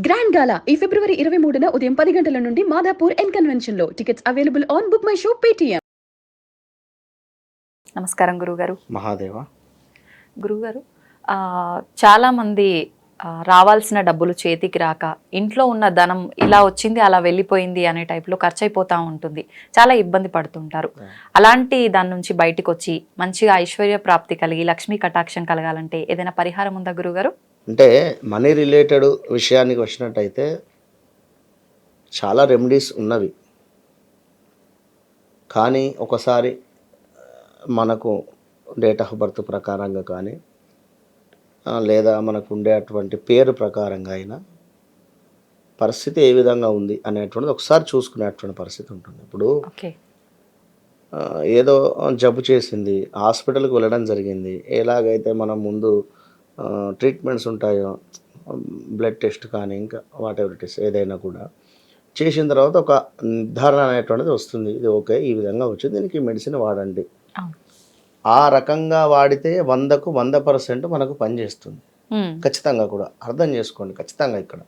Grand గాలా ఈ ఫిబ్రవరి ఇరవై మూడున ఉదయం పది గంటల నుండి Madhapur N కన్వెన్షన్లో tickets available on book my show Paytm నమస్కారం గురుగారు. మహాదేవ. గురుగారు ఆ, చాలామంది రావాల్సిన డబ్బులు చేతికి రాక ఇంట్లో ఉన్న ధనం ఇలా వచ్చింది అలా వెళ్ళిపోయింది అనే టైప్లో ఖర్చు అయిపోతూ ఉంటుంది. చాలా ఇబ్బంది పడుతుంటారు. అలాంటి దాని నుంచి బయటకు వచ్చి మంచిగా ఐశ్వర్య ప్రాప్తి కలిగి లక్ష్మీ కటాక్షం కలగాలంటే ఏదైనా పరిహారం ఉందా గురుగారు? అంటే మనీ రిలేటెడ్ విషయానికి వచ్చినట్టయితే చాలా రెమెడీస్ ఉన్నవి. కానీ ఒకసారి మనకు డేట్ ఆఫ్ బర్త్ ప్రకారంగా కానీ లేదా మనకు ఉండేటువంటి పేరు ప్రకారంగా అయినా పరిస్థితి ఏ విధంగా ఉంది అనేటువంటిది ఒకసారి చూసుకునేటువంటి పరిస్థితి ఉంటుంది. ఇప్పుడు ఏదో జబ్బు చేసింది హాస్పిటల్కి వెళ్ళడం జరిగింది ఎలాగైతే మనం ముందు ట్రీట్మెంట్స్ ఉంటాయో బ్లడ్ టెస్ట్ కానీ ఇంకా వాట్ ఎవర్ టెస్ట్ ఏదైనా కూడా. చేసిన తర్వాత ఒక నిర్ధారణ అనేటువంటిది వస్తుంది. ఇది ఓకే ఈ విధంగా వచ్చింది దీనికి మెడిసిన్ వాడండి. ఆ రకంగా వాడితే వందకు వంద పర్సెంట్ మనకు పనిచేస్తుంది ఖచ్చితంగా కూడా. అర్థం చేసుకోండి ఖచ్చితంగా ఇక్కడ.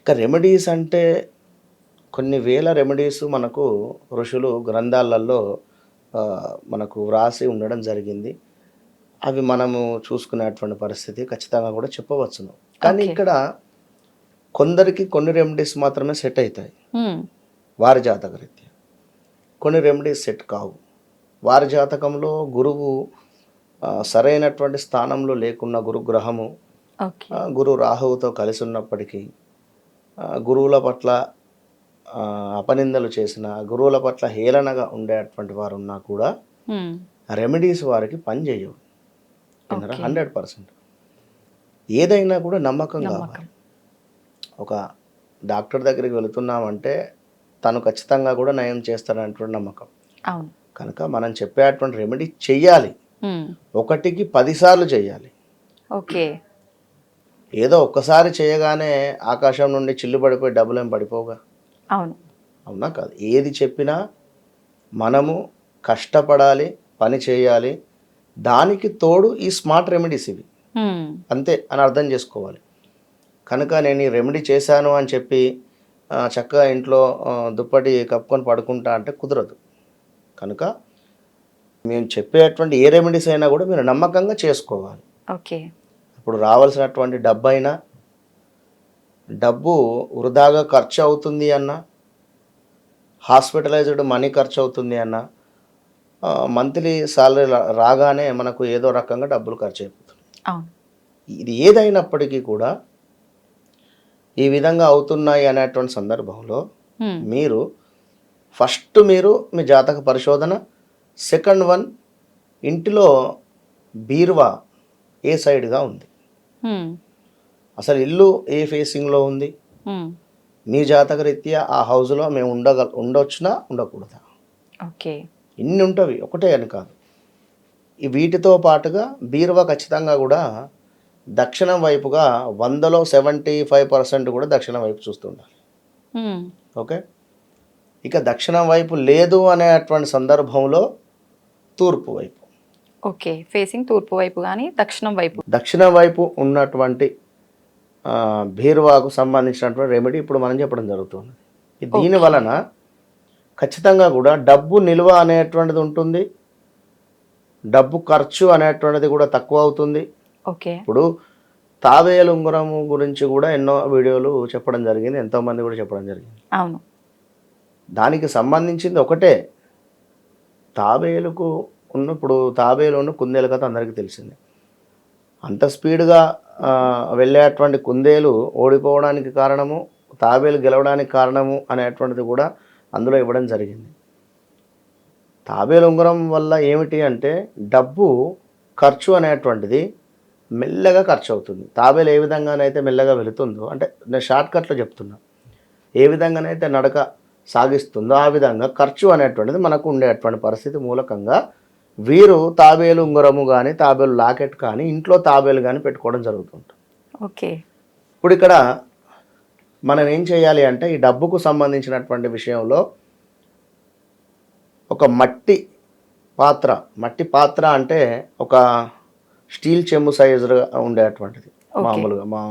ఇక రెమెడీస్ అంటే కొన్ని వేల రెమెడీస్ మనకు ఋషులు గ్రంథాలలో మనకు వ్రాసి ఉండడం జరిగింది. అవి మనము చూసుకునేటువంటి పరిస్థితి ఖచ్చితంగా కూడా చెప్పవచ్చును. కానీ. ఇక్కడ కొందరికి కొన్ని రెమెడీస్ మాత్రమే సెట్ అవుతాయి వారి జాతక రీత్యా. కొన్ని రెమెడీస్ సెట్ కావు. వారి జాతకంలో గురువు సరైనటువంటి స్థానంలో లేకున్న గురుగ్రహము గురు రాహువుతో కలిసి ఉన్నప్పటికీ గురువుల పట్ల అపనిందలు చేసిన గురువుల పట్ల హేళనగా ఉండేటువంటి వారు ఉన్నా కూడా రెమెడీస్ వారికి పనిచేయవు. Hundred percent. ఏదైనా కూడా నమ్మకం కావాలి. ఒక డాక్టర్ దగ్గరికి వెళుతున్నామంటే తను ఖచ్చితంగా కూడా నయం చేస్తాడనేటువంటి నమ్మకం. కనుక మనం చెప్పేటువంటి రెమెడీ చెయ్యాలి. ఒకటికి పదిసార్లు చేయాలి ఓకే. ఏదో ఒక్కసారి చేయగానే ఆకాశం నుండి చిల్లు పడిపోయి డబ్బులు ఏం పడిపోగా అవును. అవునా కాదు. ఏది చెప్పినా మనము కష్టపడాలి పని చేయాలి దానికి తోడు ఈ స్మార్ట్ రెమెడీస్ ఇవి. అంతే అని అర్థం చేసుకోవాలి. కనుక నేను ఈ రెమెడీ చేశాను అని చెప్పి చక్కగా ఇంట్లో దుప్పటి కప్పుకొని పడుకుంటా అంటే కుదరదు. కనుక మేము చెప్పేటువంటి ఏ రెమెడీస్ అయినా కూడా మీరు నమ్మకంగా చేసుకోవాలి. ఓకే. ఇప్పుడు రావాల్సినటువంటి డబ్బు అయినా డబ్బు వృధాగా ఖర్చు అవుతుంది అన్న హాస్పిటలైజ్డ్ మనీ ఖర్చు అవుతుంది అన్న మంత్లీ సాలరీ రాగానే మనకు ఏదో రకంగా డబ్బులు ఖర్చు అయిపోతుంది. ఇది ఏదైనప్పటికీ కూడా ఈ విధంగా అవుతున్నాయి అనేటువంటి సందర్భంలో మీరు ఫస్ట్ మీరు మీ జాతక పరిశోధన సెకండ్ వన్ ఇంటిలో బీరువా ఏ సైడ్గా ఉంది? అసలు ఇల్లు ఏ ఫేసింగ్లో ఉంది? మీ జాతక రీత్యా ఆ హౌస్లో మేము ఉండగల ఉండొచ్చునా ఉండకూడదా? ఓకే. ఇన్ని ఉంటవి ఒకటే అని కాదు. ఈ వీటితో పాటుగా బీరువా ఖచ్చితంగా కూడా దక్షిణం వైపుగా వందలో సెవెంటీ ఫైవ్ పర్సెంట్ కూడా దక్షిణం వైపు చూస్తుండాలి ఓకే? ఇక దక్షిణం వైపు లేదు అనేటువంటి సందర్భంలో తూర్పు వైపు. ఓకే ఫేసింగ్ తూర్పు వైపు కానీ దక్షిణం వైపు. దక్షిణం వైపు ఉన్నటువంటి బీరువాకు సంబంధించినటువంటి రెమెడీ ఇప్పుడు మనం చెప్పడం జరుగుతుంది దీని వలన ఖచ్చితంగా కూడా డబ్బు నిల్వ అనేటువంటిది ఉంటుంది. డబ్బు ఖర్చు అనేటువంటిది కూడా తక్కువ అవుతుంది. ఓకే. ఇప్పుడు తాబేలు ఉంగరము గురించి కూడా ఎన్నో వీడియోలు చెప్పడం జరిగింది ఎంతోమంది కూడా చెప్పడం జరిగింది. అవును. దానికి సంబంధించింది ఒకటే. తాబేలుకు ఉన్నప్పుడు తాబేలు ఉన్న కుందేలు కథ అందరికీ తెలిసిందే. అంత స్పీడ్గా వెళ్ళేటువంటి కుందేలు ఓడిపోవడానికి కారణము తాబేలు గెలవడానికి కారణము అనేటువంటిది కూడా అందులో ఇవ్వడం జరిగింది. తాబేలు ఉంగరం వల్ల ఏమిటి అంటే డబ్బు ఖర్చు అనేటువంటిది మెల్లగా ఖర్చు అవుతుంది తాబేలు ఏ విధంగానైతే మెల్లగా వెళుతుందో అంటే నేను షార్ట్ కట్లో చెప్తున్నా ఏ విధంగానైతే నడక సాగిస్తుందో ఆ విధంగా ఖర్చు అనేటువంటిది మనకు ఉండేటువంటి పరిస్థితి మూలకంగా వీరు తాబేలు ఉంగరము కానీ తాబేలు లాకెట్ కానీ ఇంట్లో తాబేలు కానీ పెట్టుకోవడం జరుగుతుంటుంది. ఓకే. ఇప్పుడు ఇక్కడ మనం ఏం చేయాలి అంటే ఈ డబ్బుకు సంబంధించినటువంటి విషయంలో ఒక మట్టి పాత్ర మట్టి పాత్ర అంటే ఒక స్టీల్ చెంబు సైజుగా ఉండేటువంటిది. మామూలుగా మా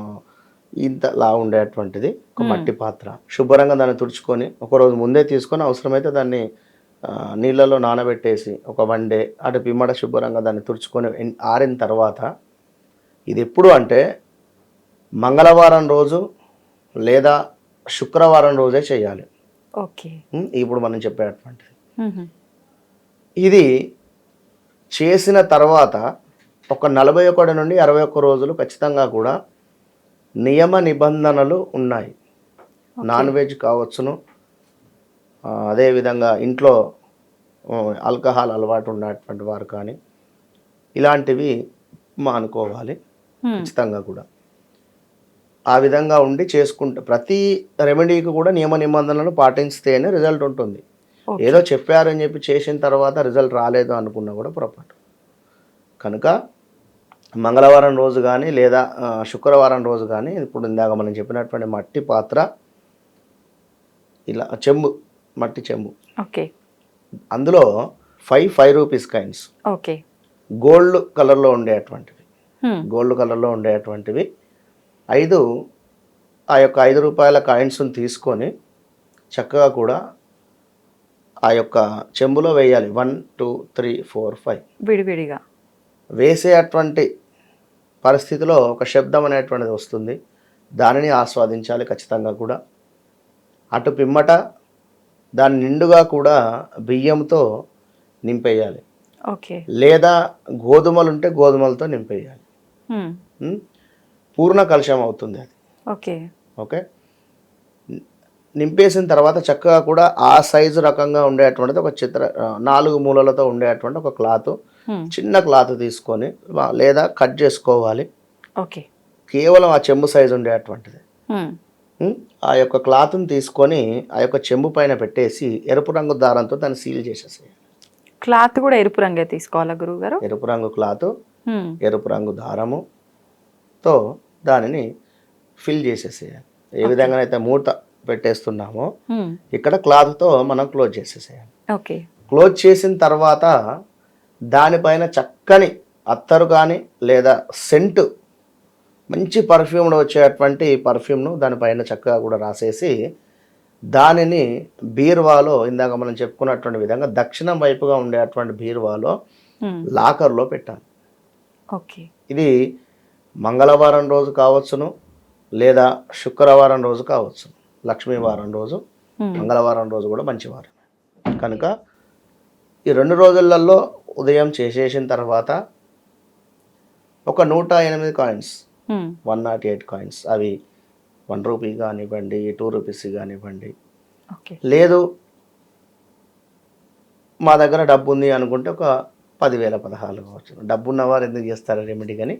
ఇంత లా ఉండేటువంటిది ఒక. మట్టి పాత్ర శుభ్రంగా దాన్ని తుడుచుకొని ఒక రోజు ముందే తీసుకొని అవసరమైతే దాన్ని నీళ్ళలో నానబెట్టేసి ఒక వన్ డే అటు పిమ్మట శుభ్రంగా దాన్ని తుడుచుకొని ఆరిన తర్వాత ఇది ఎప్పుడు అంటే మంగళవారం రోజు లేదా శుక్రవారం రోజే చేయాలి. ఓకే? ఇప్పుడు మనం చెప్పేటువంటిది మ్మ్. ఇది చేసిన తర్వాత ఒక నలభై ఒకటి నుండి అరవై ఒక్క రోజులు ఖచ్చితంగా కూడా నియమ నిబంధనలు ఉన్నాయి. నాన్ వెజ్ కావచ్చును. అదేవిధంగా ఇంట్లో ఆల్కహాల్ అలవాటు ఉన్నటువంటి వారు కానీ ఇలాంటివి మానుకోవాలి. ఖచ్చితంగా కూడా. ఆ విధంగా ఉండి చేసుకుంటే ప్రతి రెమెడీకి కూడా నియమ నిబంధనలు పాటిస్తేనే రిజల్ట్ ఉంటుంది. ఏదో చెప్పారని చెప్పి చేసిన తర్వాత రిజల్ట్ రాలేదు అనుకున్నా కూడా పొరపాటు. కనుక మంగళవారం రోజు కానీ లేదా శుక్రవారం రోజు కానీ ఇప్పుడు ఇందాక మనం చెప్పినటువంటి మట్టి పాత్ర ఇలా చెంబు మట్టి చెంబు. ఓకే. అందులో five five rupees coins okay. Gold కలర్లో ఉండేటువంటివి. గోల్డ్ కలర్లో ఉండేటువంటివి. ఐదు ఆ యొక్క ఐదు రూపాయల కాయిన్స్ని తీసుకొని చక్కగా కూడా ఆ యొక్క చెంబులో వేయాలి. One two three four five. విడివిడిగా. వేసేటువంటి పరిస్థితిలో ఒక శబ్దం అనేటువంటిది వస్తుంది. దానిని ఆస్వాదించాలి ఖచ్చితంగా కూడా. అటు పిమ్మట దాని నిండుగా కూడా బియ్యంతో నింపేయాలి. ఓకే. లేదా గోధుమలు ఉంటే గోధుమలతో నింపేయాలి? పూర్ణ కలుషం అవుతుంది అది. ఓకే. ఓకే? నింపేసిన తర్వాత చక్కగా కూడా ఆ సైజు రకంగా ఉండేటువంటిది ఒక చిత్ర నాలుగు మూలలతో ఉండేటువంటి ఒక క్లాత్. చిన్న క్లాత్ తీసుకొని లేదా కట్ చేసుకోవాలి. ఓకే. కేవలం ఆ చెంబు సైజు ఉండేటువంటిది? ఆ యొక్క క్లాత్ని తీసుకొని ఆ యొక్క చెంబు పైన పెట్టేసి ఎరుపు రంగు దారంతో దాన్ని సీల్ చేసేసేయాలి. క్లాత్ కూడా ఎరుపు రంగే తీసుకోవాలా గురువు గారు ఎరుపు రంగు క్లాత్ ఎరుపు రంగు దారముతో దానిని ఫిల్ చేసేసేయాలి. ఏ విధంగా అయితే మూత పెట్టేస్తున్నామో ఇక్కడ క్లాత్తో మనం క్లోజ్ చేసేసేయాలి. ఓకే. క్లోజ్ చేసిన తర్వాత దానిపైన చక్కని అత్తరు కానీ లేదా సెంట్ మంచి పర్ఫ్యూమ్లో వచ్చేటువంటి పర్ఫ్యూమ్ను దానిపైన చక్కగా కూడా రాసేసి దానిని బీరువాలో ఇందాక మనం చెప్పుకున్నటువంటి విధంగా దక్షిణం వైపుగా ఉండేటువంటి బీరువాలో. లాకర్లో పెట్టాలి. ఓకే. ఇది మంగళవారం రోజు కావచ్చును లేదా శుక్రవారం రోజు కావచ్చు లక్ష్మీవారం రోజు మ్మ్. మంగళవారం రోజు కూడా మంచి వారం కనుక ఈ రెండు రోజులలో ఉదయం చేసేసిన తర్వాత ఒక నూట ఎనిమిది కాయిన్స్ మ్మ్. వన్ నాట్ ఎయిట్ కాయిన్స్ అవి వన్ రూపీ కానివ్వండి టూ రూపీస్ కానివ్వండి లేదు మా దగ్గర డబ్బు ఉంది అనుకుంటే ఒక పదివేల పదహారు కావచ్చు డబ్బు ఉన్నవారు ఎందుకు చేస్తారు రెమెడీ కానీ.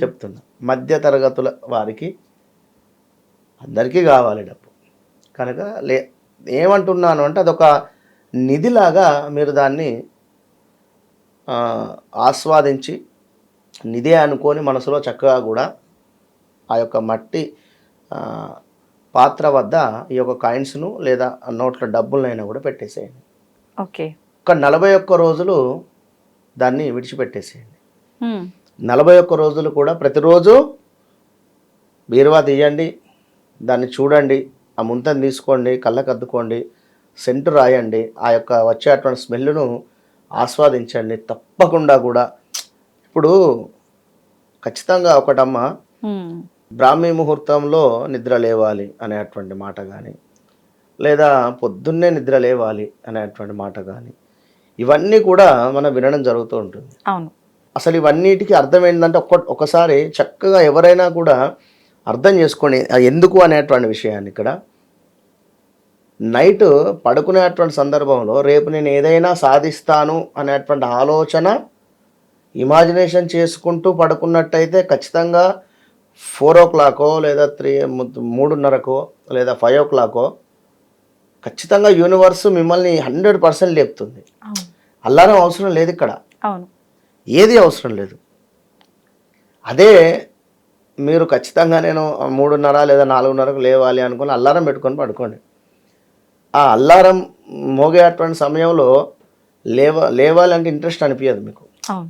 చెప్తున్నా. మధ్య తరగతుల వారికి అందరికీ కావాలి డబ్బు. కనుక లే ఏమంటున్నాను అంటే అదొక నిధిలాగా మీరు దాన్ని ఆస్వాదించి నిధే అనుకొని మనసులో చక్కగా కూడా ఆ యొక్క మట్టి పాత్ర వద్ద ఈ యొక్క కాయిన్స్ను లేదా నోట్ల డబ్బులనైనా కూడా పెట్టేసేయండి. ఓకే. ఒక నలభై ఒక్క రోజులు దాన్ని విడిచిపెట్టేసేయండి. నలభై ఒక్క రోజులు కూడా ప్రతిరోజు బీరువా తీయండి దాన్ని చూడండి ఆ ముంతను తీసుకోండి కళ్ళకు అద్దుకోండి సెంటు రాయండి ఆ యొక్క వచ్చేటువంటి స్మెల్ను ఆస్వాదించండి తప్పకుండా కూడా. ఇప్పుడు ఖచ్చితంగా ఒకటమ్మ మ్మ్. బ్రాహ్మీ ముహూర్తంలో నిద్ర లేవాలి అనేటువంటి మాట కానీ లేదా పొద్దున్నే నిద్ర లేవాలి అనేటువంటి మాట కానీ ఇవన్నీ కూడా మనం వినడం జరుగుతూ ఉంటుంది. అవును. అసలు ఇవన్నిటికీ అర్థం ఏంటంటే ఒక్క ఒకసారి చక్కగా ఎవరైనా కూడా అర్థం చేసుకోండి ఆ ఎందుకు అనేటువంటి విషయాన్ని ఇక్కడ. నైట్ పడుకునేటువంటి సందర్భంలో రేపు నేను ఏదైనా సాధిస్తాను అనేటువంటి ఆలోచన ఇమాజినేషన్ చేసుకుంటూ పడుకున్నట్టయితే ఖచ్చితంగా ఫోర్ ఓ క్లాకో లేదా త్రీ మూడున్నరకో లేదా ఫైవ్ ఓ క్లాకో ఖచ్చితంగా యూనివర్స్ మిమ్మల్ని హండ్రెడ్ పర్సెంట్ లేపుతుంది. అల్లారం అవసరం లేదు ఇక్కడ. అవును. ఏది అవసరం లేదు. అదే మీరు ఖచ్చితంగా నేను మూడున్నర లేదా నాలుగున్నరకు లేవాలి అనుకుని అల్లారం పెట్టుకొని పడుకోండి. ఆ అల్లారం మోగేటువంటి సమయంలో లేవ లేవాలంటే ఇంట్రెస్ట్ అనిపించదు మీకు.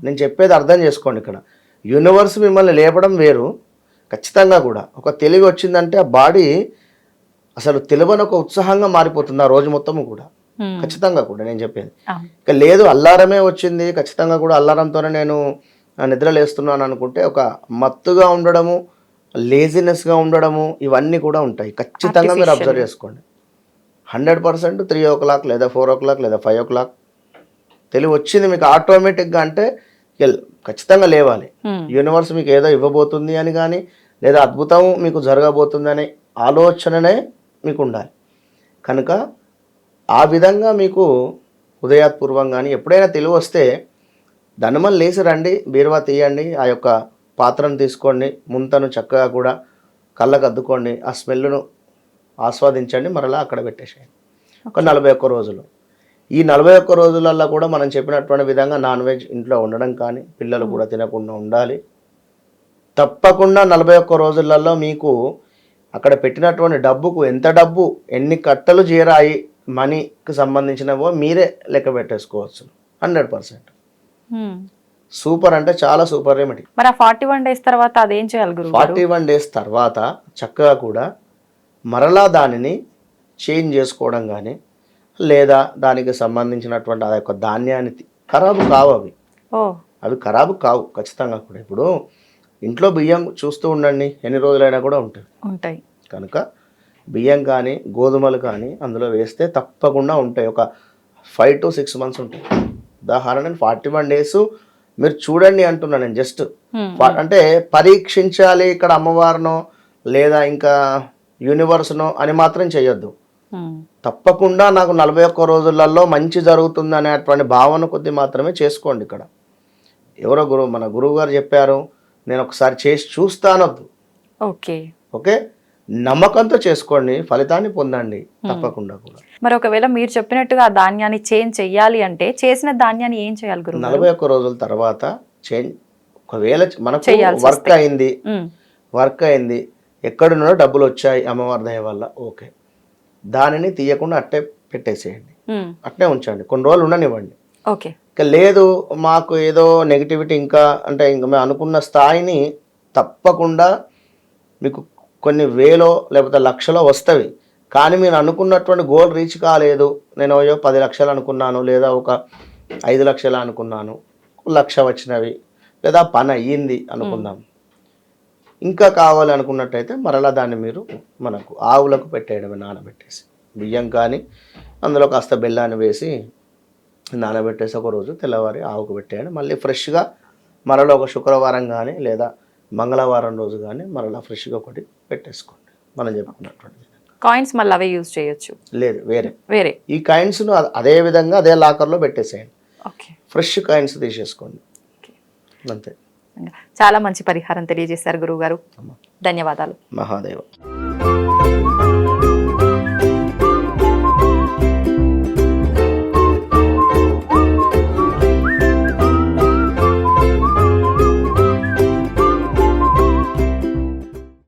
నేను చెప్పేది అర్థం చేసుకోండి ఇక్కడ. యూనివర్స్ మిమ్మల్ని లేపడం వేరు ఖచ్చితంగా కూడా. ఒక తెలివి వచ్చిందంటే ఆ బాడీ అసలు తెలివని ఒక ఉత్సాహంగా మారిపోతుంది ఆ రోజు మొత్తము కూడా. ఖచ్చితంగా కూడా నేను చెప్పేది. అవును. ఇక లేదు అల్లారమే వచ్చింది. ఖచ్చితంగా కూడా అల్లారంతోనే నేను ఆ, నిద్రలేస్తున్నాను అనుకుంటే ఒక మత్తుగా ఉండడము లేజినెస్గా ఉండడము ఇవన్నీ కూడా ఉంటాయి. ఖచ్చితంగా మీరు అబ్జర్వ్. చేసుకోండి. Hundred percent three o'clock లేదా ఫోర్ ఓ క్లాక్ లేదా ఫైవ్ ఓ క్లాక్ తెలివి వచ్చింది మీకు ఆటోమేటిక్గా అంటే ఖచ్చితంగా లేవాలి. యూనివర్స్ మీకు ఏదో ఇవ్వబోతుంది అని కానీ లేదా అద్భుతం మీకు జరగబోతుంది అనే ఆలోచననే మీకు ఉండాలి. కనుక ఆ విధంగా మీకు ఉదయాత్పూర్వం కానీ ఎప్పుడైనా తెలివి వస్తే ధనమని లేచి రండి బీరువా తీయండి ఆ యొక్క పాత్రను తీసుకోండి ముంతను చక్కగా కూడా కళ్ళకు అద్దుకోండి ఆ స్మెల్ను ఆస్వాదించండి మరలా అక్కడ పెట్టేసేయండి. ఒక నలభై ఒక్క రోజులు. ఈ నలభై ఒక్క రోజులలో కూడా మనం చెప్పినటువంటి విధంగా నాన్ వెజ్ ఇంట్లో ఉండడం కానీ పిల్లలు కూడా తినకుండా ఉండాలి. తప్పకుండా నలభై ఒక్క రోజులలో మీకు అక్కడ పెట్టినటువంటి డబ్బుకు ఎంత డబ్బు ఎన్ని కట్టలు చేరాయి మనీకి సంబంధించినవో మీరే లెక్క పెట్టేసుకోవచ్చు. Hundred percent. సూపర్ అంటే చాలా సూపర్ రెమెడీ. మరి ఆ ఫార్టీ వన్ డేస్ తర్వాత అదేం చేయాలి గారు? ఫార్టీ వన్ డేస్ తర్వాత చక్కగా కూడా మరలా దానిని చేంజ్ చేసుకోవడం కానీ లేదా దానికి సంబంధించినటువంటి ఆ యొక్క ధాన్యాన్ని ఖరాబు కావు అవి. అవి ఖరాబు కావు ఖచ్చితంగా కూడా. ఇప్పుడు ఇంట్లో బియ్యం చూస్తూ ఉండండి ఎన్ని రోజులైనా కూడా ఉంటుంది ఉంటాయి. కనుక బియ్యం కానీ గోధుమలు కానీ అందులో వేస్తే తప్పకుండా ఉంటాయి. ఒక ఫైవ్ టు సిక్స్ మంత్స్ ఉంటాయి. ఉదాహరణ ఫార్టీ వన్ డేస్ మీరు చూడండి అంటున్నాను నేను జస్ట్. అంటే పరీక్షించాలి ఇక్కడ అమ్మవారినో లేదా ఇంకా యూనివర్స్నో అని మాత్రం చేయొద్దు. తప్పకుండా నాకు నలభై ఒక్క రోజులలో మంచి జరుగుతుంది అనేటువంటి భావన కొద్ది మాత్రమే చేసుకోండి ఇక్కడ. ఎవరో గురువు మన గురువు గారు చెప్పారు నేను ఒకసారి చేసి చూస్తానొద్దు. ఓకే. ఓకే? నమ్మకంతో చేసుకోండి ఫలితాన్ని పొందండి తప్పకుండా కూడా. మరి ఒకవేళ మీరు చెప్పినట్టుగా ఆ ధాన్యాన్ని చేంజ్ చెయ్యాలి అంటే చేసిన ధాన్యాన్ని ఏం చేయాలి గారు? నలభై ఒక్క రోజుల తర్వాత చేంజ్ ఒకవేళ మనకు వర్క్ అయింది. వర్క్ అయింది. ఎక్కడున్నో డబ్బులు వచ్చాయి అమ్మవారి దయ వల్ల. ఓకే. దానిని తీయకుండా అట్టే పెట్టేసేయండి. అట్నే ఉంచండి. కొన్ని రోజులు ఉండనివ్వండి. ఓకే. ఇక లేదు మాకు ఏదో నెగిటివిటీ ఇంకా అంటే ఇంకా మేము అనుకున్న స్థాయిని తప్పకుండా మీకు కొన్ని వేలో లేకపోతే లక్షలో వస్తవి. కానీ మీరు అనుకున్నటువంటి గోల్ రీచ్ కాలేదు. నేను అయ్యో పది లక్షలు అనుకున్నాను లేదా ఒక ఐదు లక్షలు అనుకున్నాను. లక్ష వచ్చినవి లేదా పని అయ్యింది అనుకుందాం. ఇంకా కావాలి అనుకున్నట్టయితే మరలా దాన్ని మీరు మనకు ఆవులకు పెట్టేయడమే నానబెట్టేసి. బియ్యం కానీ అందులో కాస్త బెల్లాన్ని వేసి నానబెట్టేసి ఒక రోజు తెల్లవారి ఆవుకు పెట్టేయండి. మళ్ళీ ఫ్రెష్గా మరలా ఒక శుక్రవారం కానీ లేదా మంగళవారం రోజు కానీ మరలా ఫ్రెష్గా ఒకటి పెట్టేసుకోండి. మనం చెప్పుకున్నటువంటి విధంగా. కాయిన్స్ మళ్ళీ అవే యూజ్ చేయొచ్చు? లేదు వేరే. వేరే. ఈ కాయిన్స్ను అదే విధంగా అదే లాకర్లో పెట్టేసేయండి. ఓకే. ఫ్రెష్ కాయిన్స్ తీసేసుకోండి. అంతే. చాలా మంచి పరిహారం తెలియజేశారు గురువు గారు ధన్యవాదాలు. మహాదేవ.